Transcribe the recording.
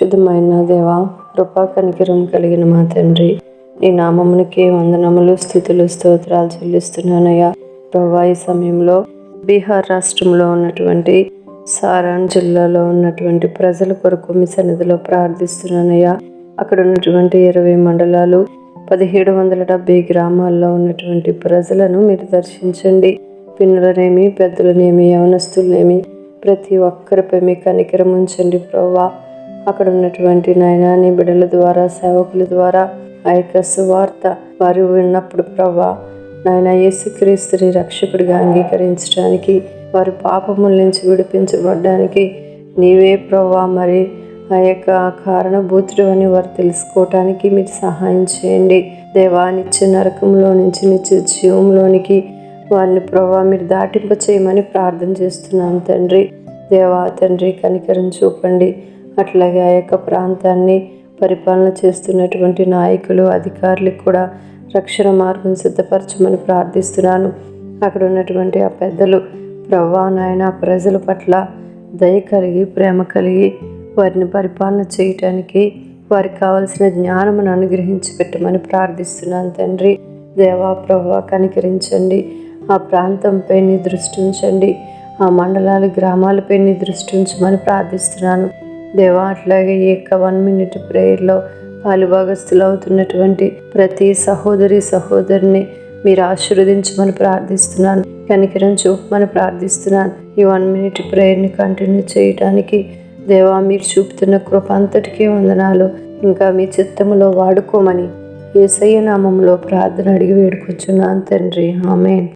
శుద్ధమైన దేవ కృపా కనికరం కలిగిన మా తండ్రి. నీ నామమునికి వందనములు స్థుతులు స్తోత్రాలు చెల్లిస్తున్నానయ్యా. ప్రభా ఈ సమయంలో బీహార్ రాష్ట్రంలో ఉన్నటువంటి సారాన్ జిల్లాలో ఉన్నటువంటి ప్రజల కొరకు మీ సన్నిధిలో ప్రార్థిస్తున్నానయ్యా. అక్కడ ఉన్నటువంటి ఇరవై మండలాలు పదిహేడు వందల డెబ్బై గ్రామాల్లో ఉన్నటువంటి ప్రజలను మీరు దర్శించండి. పిల్లలనేమి పెద్దలనేమి యవనస్తులనేమి ప్రతి ఒక్కరిపై మీ కనికరం ఉంచండి ప్రభా. అక్కడ ఉన్నటువంటి నాయనా నీ బిడ్డల ద్వారా సేవకుల ద్వారా ఆ యొక్క సువార్త వారు విన్నప్పుడు ప్రభా నాయన యేసుక్రీస్తుని రక్షకుడిగా అంగీకరించడానికి వారి పాపముల నుంచి విడిపించబడడానికి నీవే ప్రభా మరి ఆ యొక్క కారణభూతుడు అని వారు తెలుసుకోవటానికి మీరు సహాయం చేయండి. దేవా నిత్య నరకంలో నుంచి నిత్య జీవంలోనికి వారిని ప్రభా మీరు దాటింప చేయమని ప్రార్థన చేస్తున్నాను తండ్రి. దేవా తండ్రి కనికరం చూపండి. అట్లాగే ఆ యొక్క ప్రాంతాన్ని పరిపాలన చేస్తున్నటువంటి నాయకులు అధికారులకు కూడా రక్షణ మార్గం సిద్ధపరచమని ప్రార్థిస్తున్నాను. అక్కడ ఉన్నటువంటి ఆ పెద్దలు ప్రవ్వా నాయన ప్రజల పట్ల దయ కలిగి ప్రేమ కలిగి వారిని పరిపాలన చేయటానికి వారికి కావలసిన జ్ఞానమును అనుగ్రహించి పెట్టమని ప్రార్థిస్తున్నాను తండ్రి. దేవా ప్రభా కనికరించండి. ఆ ప్రాంతంపై దృష్టించండి ఆ మండలాలు గ్రామాలపై దృష్టించమని ప్రార్థిస్తున్నాను. దేవా అట్లాగే ఈ యొక్క వన్ మినిట్ ప్రేయర్లో పాలుభాగస్తులు అవుతున్నటువంటి ప్రతి సహోదరి సహోదరిని మీరు ఆశీర్వదించమని ప్రార్థిస్తున్నాను. కనికరం చూపమని ప్రార్థిస్తున్నాను. ఈ వన్ మినిట్ ప్రేయర్ని కంటిన్యూ చేయడానికి దేవా మీరు చూపుతున్న కృప అంతటికీ వందనాలు. ఇంకా మీ చిత్తములో వాడుకోమని ఏసయ్య నామంలో ప్రార్థన అడిగి వేడుకొచ్చున్నాను తండ్రి. ఆమెన్.